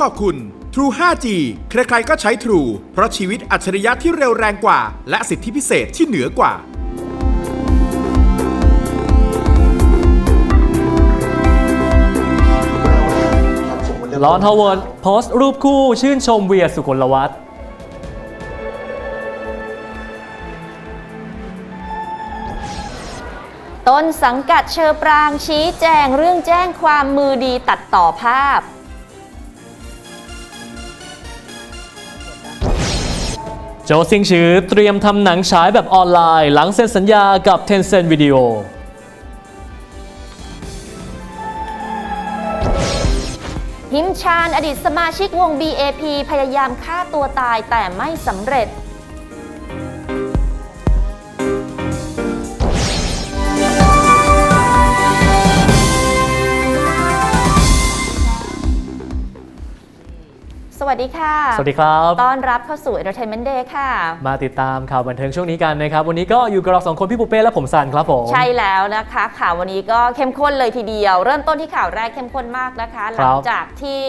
ขอบคุณ True 5G ใครๆก็ใช้ True เพราะชีวิตอัจฉริยะที่เร็วแรงกว่า และสิทธิพิเศษที่เหนือกว่าลอนฮาวเวิร์ดโพสต์รูปคู่ชื่นชมเวียสุกลวัฒน์ต้นสังกัดเชอปรางชี้แจงเรื่องแจ้งความมือดีตัดต่อภาพ โจซิงชือเตรียมทำหนังฉายแบบออนไลน์ หลังเซ็นสัญญากับ Tencent Video หิมชานอดีตสมาชิกวง BAP พยายามฆ่าตัวตายแต่ไม่สำเร็จ วัสดีค่ะ สวัสดีครับต้อนรับเข้าสู่ Entertainment Day ค่ะ มาติดตามข่าวบันเทิงช่วงนี้กันนะครับ วันนี้ก็อยู่กับเราสองคนพี่ปุเป้และผมสันครับผม ใช่แล้วนะคะข่าววันนี้ก็เข้มข้นเลยทีเดียว เริ่มต้นที่ข่าวแรกเข้มข้นมากนะคะหครัลับงจากที่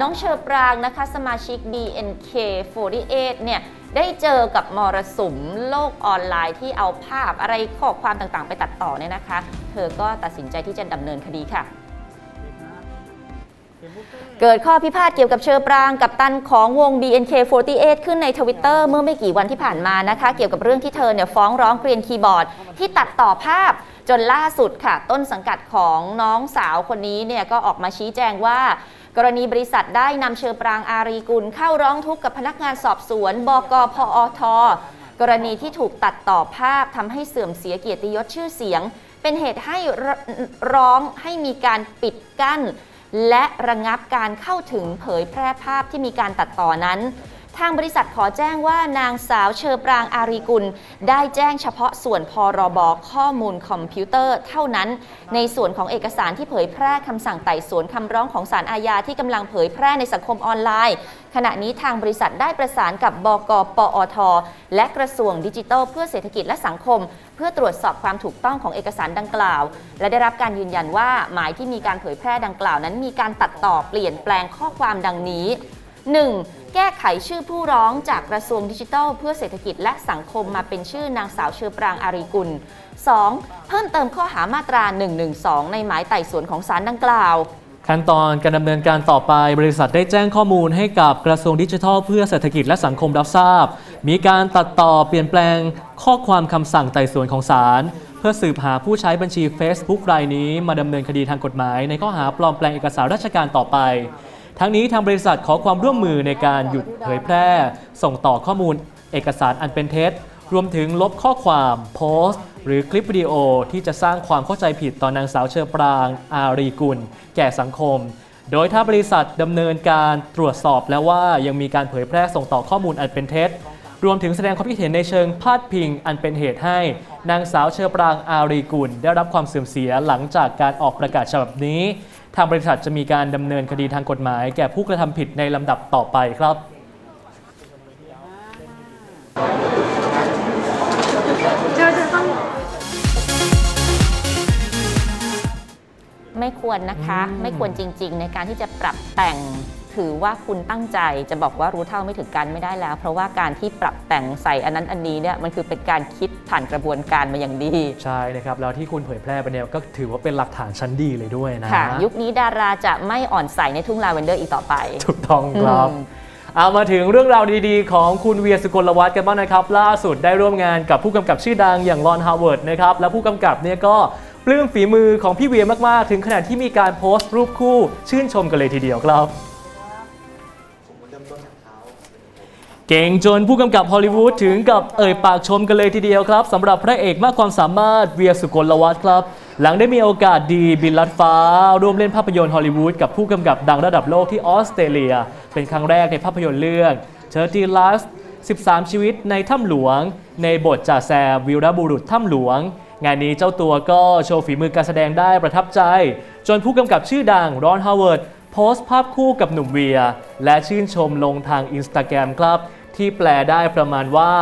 น้องเชอปรางนะคะ สมาชิก BNK48 เนี่ยได้เจอกับมรสุมโลกออนไลน์ที่เอาภาพอะไรข้อความต่างๆ ไปตัดต่อเนี่ยนะคะ เธอก็ตัดสินใจที่จะดำเนินคดีค่ะ เกิดข้อพิพาทเกี่ยวกับเชอปรางกับตันของวง BNK48 ขึ้นในทวิตเตอร์เมื่อไม่กี่วันที่ผ่านมานะคะ เกี่ยวกับเรื่องที่เธอเนี่ยฟ้องร้องเกรียนคีย์บอร์ด ที่ตัดต่อภาพจนล่าสุดค่ะ ต้นสังกัดของน้องสาวคนนี้เนี่ยก็ออกมาชี้แจงว่ากรณีบริษัทได้นำเชอปรางอารีกุล เข้าร้องทุกข์กับพนักงานสอบสวน บกพอทกรณีที่ถูกตัดต่อภาพทำให้เสื่อมเสียเกียรติยศชื่อเสียง เป็นเหตุให้รร้องให้มีการปิดกั้น และระงับการเข้าถึงเผยแพร่ภาพที่มีการตัดต่อนั้น ทางบริษัทขอแจ้งว่านางสาวเชอปรางอารีกุล ได้แจ้งเฉพาะส่วนพรบข้อมูลคอมพิวเตอร์เท่านั้น ในส่วนของเอกสารที่เผยแพร่คำสั่งไต่สวนคำร้องของศาลอาญาที่กำลังเผยแพร่ในสังคมออนไลน์ ขณะนี้ทางบริษัทได้ประสานกับบกปอท และกระทรวงดิจิทัล เพื่อเศรษฐกิจและสังคม เพื่อตรวจสอบความถูกต้องของเอกสารดังกล่าว และได้รับการยืนยันว่าหมายที่มีการเผยแพร่ดังกล่าวนั้นมีการตัดต่อเปลี่ยนแปลงข้อความดังนี้ 1. แก้ไขชื่อผู้ร้องจากกระทรวงดิจิทัล เพื่อเศรษฐกิจและสังคมมาเป็นชื่อนางสาวเชอปรางอารีกุล 2. เพิ่มเติมข้อหามาตรา 112 ในหมายไต่สวนของศาลดังกล่าว ขั้นตอนการดำเนินการต่อไปบริษัทได้แจ้งข้อมูลให้กับกระทรวงดิจิทัล เพื่อเศรษฐกิจและสังคมรับทราบ มีการตัดต่อเปลี่ยนแปลงข้อความคำสั่งไต่สวนของศาลเพื่อสืบหาผู้ใช้บัญชี Facebook รายนี้มาดำเนินคดีทางกฎหมาย ในข้อหาปลอมแปลงเอกสารราชการต่อไป ทั้งนี้ทางบริษัทขอความร่วมมือในการหยุดเผยแพร่ ส่งต่อข้อมูลเอกสารอันเป็นเท็จ รวมถึงลบข้อความโพสต์ หรือคลิปวิดีโอที่จะสร้างความเข้าใจผิดต่อนางสาวเชอปราง อารีกุล แก่สังคม โดยถ้าบริษัทดำเนินการตรวจสอบแล้วว่ายังมีการเผยแพร่ส่งต่อข้อมูลอันเป็นเท็จรวมถึงแสดงความคิดเห็นในเชิงพาดพิง อันเป็นเหตุให้ นางสาวเชอปรางอารีกุล ได้รับความเสื่อมเสียหลังจากการออกประกาศฉบับนี้ ทางบริษัทจะมีการดำเนินคดีทางกฎหมาย แก่ผู้กระทำผิดในลำดับต่อไปครับไม่ควรนะคะ ไม่ควรจริง ๆ ในการที่จะปรับแต่ง ถือว่าคุณตั้งใจจะบอกว่ารู้เท่าไม่ถึงการไม่ได้แล้ว เพราะว่าการที่ปรับแต่งใส่อันนั้นอันนี้เนี่ยมันคือเป็นการคิดผ่านกระบวนการมาอย่างดี ใช่นะครับแล้วที่คุณเผยแพร่ไปเนี่ยก็ถือว่าเป็นหลักฐานชั้นดีเลยด้วยนะค่ะ ยุคนี้ดาราจะไม่อ่อนใสในทุ่งลาเวนเดอร์อีกต่อไป ถูกต้องครับอืมเอามาถึงเรื่องราวดีๆ ของคุณเวียสุกลวัฒน์กันบ้างนะครับ ล่าสุดได้ร่วมงานกับผู้กำกับชื่อดังอย่างรอนฮาวเวิร์ดนะครับและผู้กำกับเนี่ยก็ปลื้มฝีมือของพี่เวียมากๆ ถึงขนาดที่มีการโพสต์รูปคู่ชื่นชมกันเลยทีเดียวครับ เก่งจนผู้กำกับฮอลลีวูดถึงกับเอ่ยปากชมกันเลยทีเดียวครับสำหรับพระเอกมากความสามารถเวียสุกลวัฒน์ครับ หลังได้มีโอกาสดีบินลัดฟ้า ร่วมเล่นภาพยนตร์ฮอลลีวูดกับผู้กำกับดังระดับโลกที่ออสเตรเลีย เป็นครั้งแรกในภาพยนตร์เรื่อง30 Last 13 ชีวิตในถ้ำหลวง ในบทจ่าแซมวีรบุรุษถ้ำหลวง งานนี้เจ้าตัวก็โชว์ฝีมือการแสดงได้ประทับใจ จนผู้กำกับชื่อดังรอนฮาวเวิร์ด โพสต์ภาพคู่กับหนุ่มเวีย และชื่นชมลงทางอินสตาแกรมครับ ที่แปลได้ประมาณว่า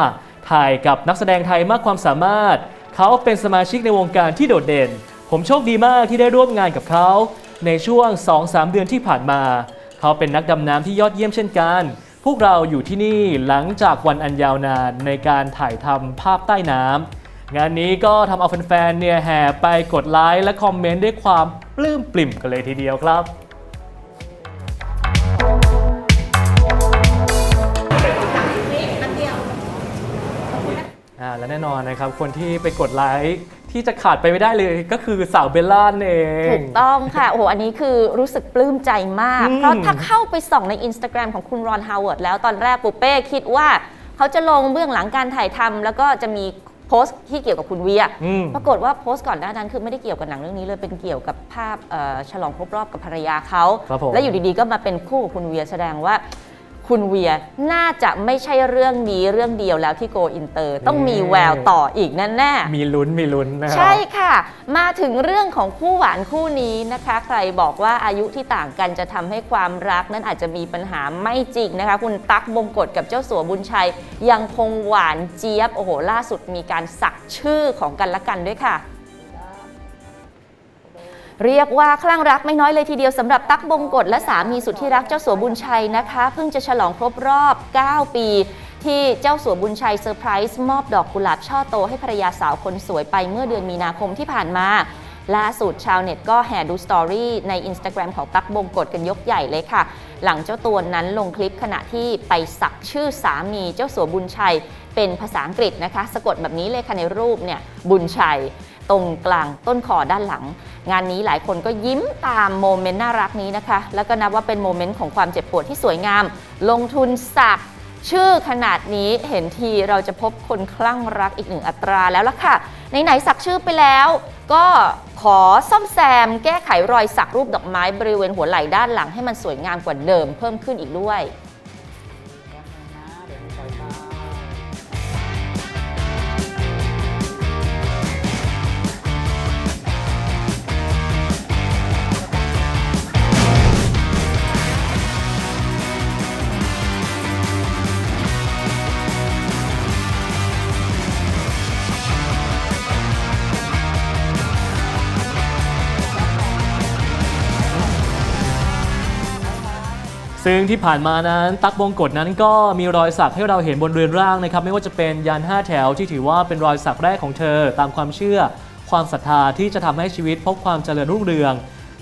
ถ่ายกับนักแสดงไทยมากความสามารถ เขาเป็นสมาชิกในวงการที่โดดเด่น ผมโชคดีมากที่ได้ร่วมงานกับเขา ในช่วง 2-3 เดือนที่ผ่านมา เขเขาเป็นนักดำน้ำที่ยอดเยี่ยมเช่นกัน พวกเราอยู่ที่นี่หลังจากวันอันยาวนานในการถ่ายทำภาพใต้น้ำงานนี้ก็ทำเอาแฟนๆเนี่ยแห่ไปกดไลค์และคอมเมนต์ด้วยความปลื้มปริ่มกันเลยทีเดียวครับ และแน่นอนนะครับ คนที่ไปกดไลค์ที่จะขาดไปไม่ได้เลยก็คือสาวเบลล่าเองถูกต้องค่ะ โอ้โห อันนี้คือรู้สึกปลื้มใจมากอืมเพราะถ้าเข้าไปส่องใน Instagram ของคุณรอนฮาวเวิร์ดแล้วตอนแรกปุเป้คิดว่า เขาจะลงเบื้องหลังการถ่ายทำแล้วก็จะมีโพสต์ที่เกี่ยวกับคุณเวียอืมปรากฏว่าโพสต์ก่อนหน้านั้นคือไม่ได้เกี่ยวกับหนังเรื่องนี้เลย เป็นเกี่ยวกับภาพเอ่อฉลองครบรอบกับภรรยาเขาครับผมแล้วอยู่ดีๆก็มาเป็นคู่กับคุณเวียแสดงว่า คุณเวียน่าจะไม่ใช่เรื่องนี้เรื่องเดียวแล้วที่โกอินเตอร์ ต้องมีแววต่ออีกแน่ๆมีลุ้นมีลุ้นนะครับใช่ค่ะ มาถึงเรื่องของคู่หวานคู่นี้นะคะ ใครบอกว่าอายุที่ต่างกันจะทำให้ความรักนั้นอาจจะมีปัญหาไม่จริงนะคะ คุณตั๊กบงกฎกับเจ้าสัวบุญชัย ยังคงหวานเจี๊ยบโอ้โหล่าสุดมีการสักชื่อของกันและกันด้วยค่ะ เรียกว่าคลั่งรักไม่น้อยเลยทีเดียวสำหรับตั๊กบงกฎและสามีสุดที่รักเจ้าสัวบุญชัยนะคะ เพิ่งจะฉลองครบรอบ 9 ปี ที่เจ้าสัวบุญชัยเซอร์ไพรส์มอบดอกกุหลาบช่อโตให้ภรรยาสาวคนสวยไปเมื่อเดือนมีนาคมที่ผ่านมาล่าสุดชาวเน็ตก็แห่ดูสตอรี่ใน Instagram ของตั๊กบงกฎกันยกใหญ่เลยค่ะ หลังเจ้าตัวนั้นลงคลิปขณะที่ไปสักชื่อสามีเจ้าสัวบุญชัย เป็นภาษาอังกฤษนะคะ สะกดแบบนี้เลยค่ะในรูปเนี่ยบุญชัย ตรงกลางต้นคอด้านหลัง งานนี้หลายคนก็ยิ้มตามโมเมนต์น่ารักนี้นะคะ แล้วก็นับว่าเป็นโมเมนต์ของความเจ็บปวดที่สวยงาม ลงทุนสักชื่อขนาดนี้เห็นทีเราจะพบคนคลั่งรักอีกหนึ่งอัตราแล้วล่ะค่ะไหนๆสักชื่อไปแล้ว ก็ขอซ่อมแซม แก้ไขรอยสักรูปดอกไม้บริเวณหัวไหล่ด้านหลังให้มันสวยงามกว่าเดิมเพิ่มขึ้นอีกด้วย ซึ่งที่ผ่านมานั้นตักบงกฎนั้นก็มีรอยสักให้เราเห็นบนเรือนร่างนะครับ ไม่ว่าจะเป็นยัน5แถวที่ถือว่าเป็นรอยสักแรกของเธอ ตามความเชื่อ ความศรัทธาที่จะทำให้ชีวิตพบความเจริญรุ่งเรือง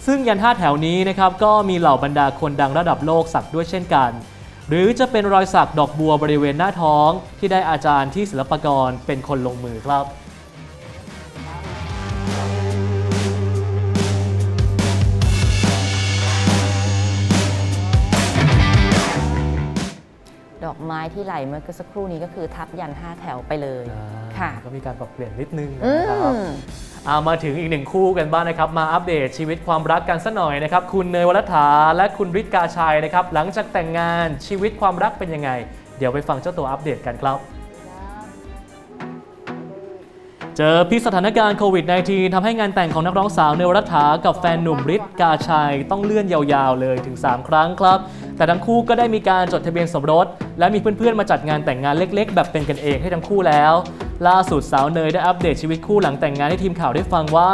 ซึ่งยัน5แถวนี้นะครับก็มีเหล่าบรรดาคนดังระดับโลกสักด้วยเช่นกัน หรือจะเป็นรอยสักดอกบัวบริเวณหน้าท้อง ที่ได้อาจารย์ที่ศิลปากรเป็นคนลงมือครับ อกไม้ที่ไหลเมื่อสักครู่นี้ก็คือทับยัน 5 แถวไปเลยค่ะ ก็มีการปรับเปลี่ยนนิดนึงอืนะครับมเอามาถึงอีกหนึ่งคู่กันบ้างนะครับ มาอัปเดตชีวิตความรักกันสัหน่อยนะครับ คุณเนยวรัฐาและคุณฤทธิ์กาชัยนะครับ หลังจากแต่งงานชีวิตความรักเป็นยังไง เดี๋ยวไปฟังเจ้าตัวอัปเดตกันครับเจอพิษสถานการณ์โควิด -19 ทำให้งานแต่งของนักร้องสาวเนวรัฐากับแฟนหนุ่มฤทธิ์กาชัย ต้องเลื่อนยาวๆเลยถึง 3 ครั้งครับ แต่ทั้งคู่ก็ได้มีการจดทะเบียนสมรส และมีเพื่อนๆมาจัดงานแต่งงานเล็กๆ แบบเป็นกันเองให้ทั้งคู่แล้ว ล่าสุดสาวเนยได้อัปเดตชีวิตคู่หลังแต่งงานให้ทีมข่าวได้ฟังว่า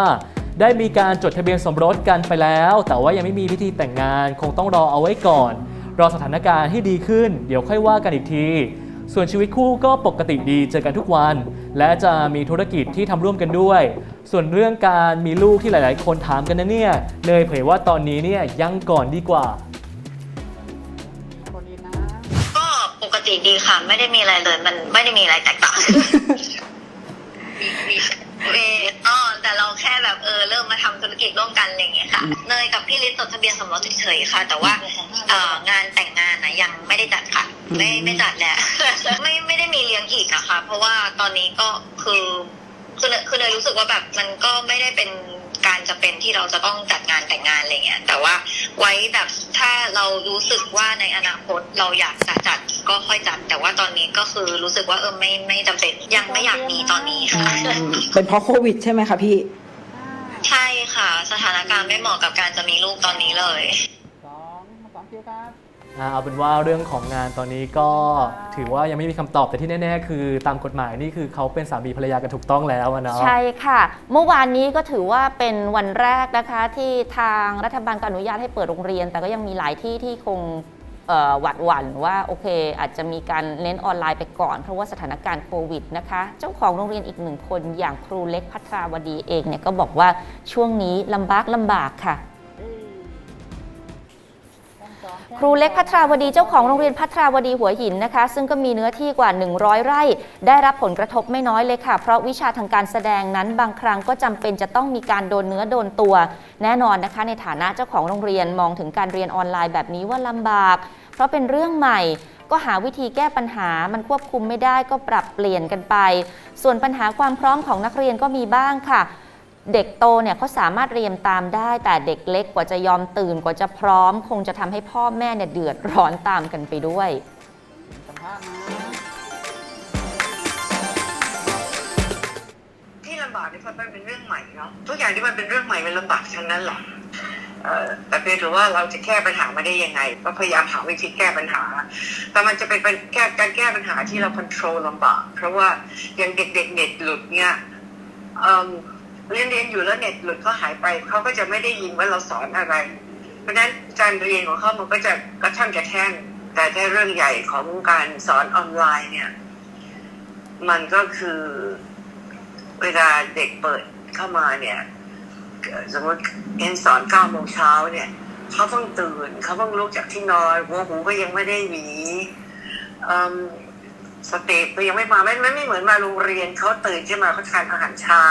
ได้มีการจดทะเบียนสมรสกันไปแล้ว แต่ว่ายังไม่มีพิธีแต่งงาน คงต้องรอเอาไว้ก่อน รอสถานการณ์ให้ดีขึ้น เดี๋ยวค่อยว่ากันอีกที ส่วนชีวิตคู่ก็ปกติดีเจอกันทุกวัน และจะมีธุรกิจที่ทำร่วมกันด้วย ส่วนเรื่องการมีลูกที่หลาย ๆ คนถามกันนะเนี่ยเนยเผยว่าตอนนี้เนี่ยยังก่อนดีกว่า ติดีค่ะ ไม่ได้มีอะไรเลย มันไม่ได้มีอะไรแตกต่างมีมีมีอ๋อแต่เราแค่แบบเออเริ่มมาทำธุรกิจร่วมกันอะไรอย่างเงี้ยค่ะเนยกับพี่ลิศจดทะเบียนสมรสเฉยๆค่ะ แต่ว่าเอ่องานแต่งงานนะยังไม่ได้จัดค่ะ ไม่ไม่จัดแล้วไม่ไม่ได้มีเลี้ยงอีกนะคะ เพราะว่าตอนนี้ก็คือคือเนยคือเนยรู้สึกว่าแบบมันก็ไม่ได้เป็น การจะเป็นที่เราจะต้องจัดงานแต่งงานอะไรเงี้ย แต่ว่าไว้แบบถ้าเรารู้สึกว่าในอนาคตเราอยากจะจัดก็ค่อยจัด แต่ว่าตอนนี้ก็คือรู้สึกว่าเออไม่ไม่จำเป็นยังไม่อยากมีตอนนี้ค่ะ เป็นเพราะโควิดใช่ไหมคะพี่ ใช่ค่ะ สถานการณ์ไม่เหมาะกับการจะมีลูกตอนนี้เลยอ่าเอาเป็นว่าเรื่องของงานตอนนี้ก็ถือว่ายังไม่มีคำตอบแต่ที่แน่ๆ คือตามกฎหมายนี่คือเขาเป็นสามีภรรยากันถูกต้องแล้วอะเนาะ ใช่ค่ะ เมื่อวานนี้ก็ถือว่าเป็นวันแรกนะคะที่ทางรัฐบาลก็อนุญาตให้เปิดโรงเรียน แต่ก็ยังมีหลายที่ที่คงเอ่อหวัดหวั่นว่าโอเค อาจจะมีการเน้นออนไลน์ไปก่อน เพราะว่าสถานการณ์โควิดนะคะ เจ้าของโรงเรียนอีกหนึ่งคนอย่างครูเล็กพัทราวดีเองเนี่ยก็บอกว่าช่วงนี้ลำบากลำบากค่ะ ครูเล็กพัทราวดีเจ้าของโรงเรียนพัทราวดีหัวหินนะคะ ซึ่งก็มีเนื้อที่กว่า 100 ไร่ ได้รับผลกระทบไม่น้อยเลยค่ะ เพราะวิชาทางการแสดงนั้นบางครั้งก็จำเป็นจะต้องมีการโดนเนื้อโดนตัว แน่นอนนะคะ ในฐานะเจ้าของโรงเรียนมองถึงการเรียนออนไลน์แบบนี้ว่าลำบาก เพราะเป็นเรื่องใหม่ก็หาวิธีแก้ปัญหา มันควบคุมไม่ได้ก็ปรับเปลี่ยนกันไป ส่วนปัญหาความพร้อมของนักเรียนก็มีบ้างค่ะ เด็กโตเนี่ยเขาสามารถเรียนตามได้ แต่เด็กเล็กกว่าจะยอมตื่นกว่าจะพร้อม คงจะทำให้พ่อแม่เนี่ยเดือดร้อนตามกันไปด้วยที่ลำบากนี่เพราะมันเป็นเรื่องใหม่เนาะทุกอย่างที่มันเป็นเรื่องใหม่มันลำบากทั้งนั้นแหละเอ่อแต่เพียงแต่ว่าเราจะแก้ปัญหามาได้ยังไง ก็พยายามหาวิธีแก้ปัญหา แต่มันจะเป็นแก้การแก้ปัญหาที่เราควบคุมลำบาก เพราะว่าอย่างเด็กๆเน็ตหลุดเนี่ยเอิ่ม เรียนเรียนอยู่แล้วเน็ตหลุดเขาหายไปเขาก็จะไม่ได้ยินว่าเราสอนอะไร เพราะฉะนั้นการเรียนของเขามันก็จะกระทั่งกระแท่งแต่ถ้าเรื่องใหญ่ของการสอนออนไลน์เนี่ย มันก็คือเวลาเด็กเปิดเข้ามาเนี่ยสมมติเอ็นสอนเก้าโมงเช้าเนี่ยเขาเพิ่งตื่นเขาเพิ่งลุกจากที่นอนหัวหูก็ยังไม่ได้หวีเอิ่ม สเตปก็ยังไม่มาไม่ไม่ไม่เหมือนมาโรงเรียนเขาตื่นขึ้นมาเขาทานอาหารเช้า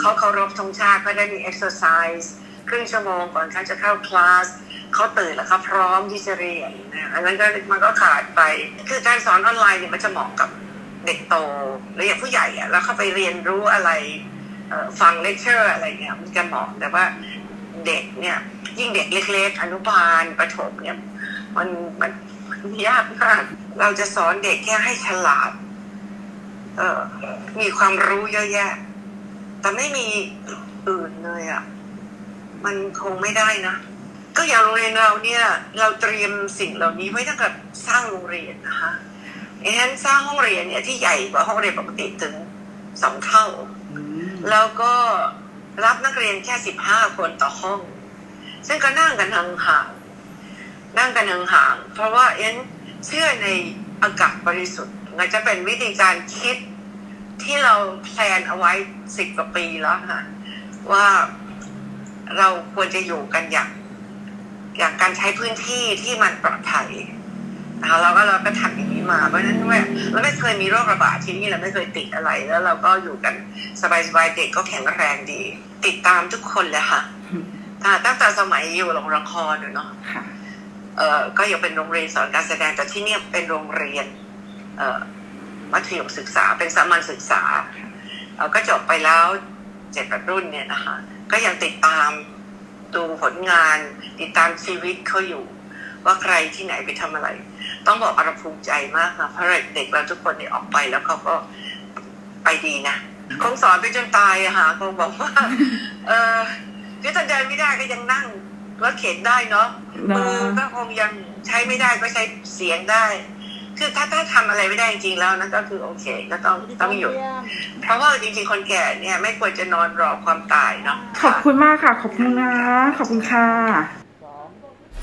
เขาเคารพธงชาติเขาได้มีเอ็กซ์ไซส์ครึ่งชั่วโมงก่อนเขาจะเข้าคลาสเขาตื่นแล้วเขาพร้อมที่จะเรียนนะอันนั้นก็มันก็ขาดไป คือการสอนออนไลน์เนี่ยมันจะเหมาะกับเด็กโตหรืออย่างผู้ใหญ่อะแล้วเข้าไปเรียนรู้อะไรเอ่อฟังเลคเชอร์อะไรเงี้ยมันจะเหมาะแต่ว่าเด็กเนี่ยยิ่งเด็กเล็กๆอนุบาลประถมเนี่ยมันมันมัน ยากมากเราจะสอนเด็กแค่ให้ฉลาด เอ่อมีความรู้เยอะแยะ แต่ไม่มีอื่นเลยอะมันคงไม่ได้นะ ก็อย่างโรงเรียนเราเนี่ย เราเตรียมสิ่งเหล่านี้ไว้ตั้งแต่สร้างโรงเรียนนะคะเอ็นสร้างห้องเรียนเนี่ยที่ใหญ่กว่าห้องเรียนปกติถึงสองเท่า แล้วก็รับนักเรียนแค่สิบห้าคนต่อห้อง ซึ่งก็นั่งกันห่างๆ นั่งกันห่างๆเพราะว่าเอ็นเชื่อในอากาศบริสุทธิ์มันจะเป็นวิธีการคิดที่เราแพลนเอาไว้สิบกว่าปีแล้วค่ะว่าเราควรจะอยู่กันอย่าง อย่างการใช้พื้นที่ที่มันปลอดภัยนะคะเราก็เราก็ทำอย่างนี้มา เพราะฉะนั้นว่าเราไม่เคยมีโรคระบาดที่นี่เราไม่เคยติดอะไรแล้ว เราก็อยู่กันสบายๆเด็กก็แข็งแรงดี ติดตามทุกคนเลยค่ะอ่าตั้งแต่สมัยอยู่โรงละครอยู่เนาะค่ะ เอ่อก็ยังเป็นโรงเรียนสอนการแสดงแต่ที่เนี่ยเป็นโรงเรียนเอ่อมัธยมศึกษาเป็นสามัญศึกษาเอ่อก็จบไปแล้วเจ็ดแปดรุ่นเนี่ยนะคะก็ยังติดตามดูผลงาน ติดตามชีวิตเขาอยู่ ว่าใครที่ไหนไปทำอะไร ต้องบอกว่าเราภูมิใจมากค่ะเพราะเด็กเราทุกคนเนี่ยออกไปแล้วเขาก็ไปดีนะคงสอนไปจนตายอะค่ะคงบอกว่า เออคือถ้าเดินไม่ได้ก็ยังนั่ง รถเข็นได้เนาะนะมือก็คงยังใช้ไม่ได้ก็ใช้เสียงได้ คือถ้าถ้าทำอะไรไม่ได้จริงๆแล้วนั่นก็คือโอเคก็ต้องต้องหยุดเพราะว่าจริงๆคนแก่เนี่ยไม่ควรจะนอนรอความตายเนาะขอบคุณมากค่ะ ขอบคุณนะ ขอบคุณค่ะ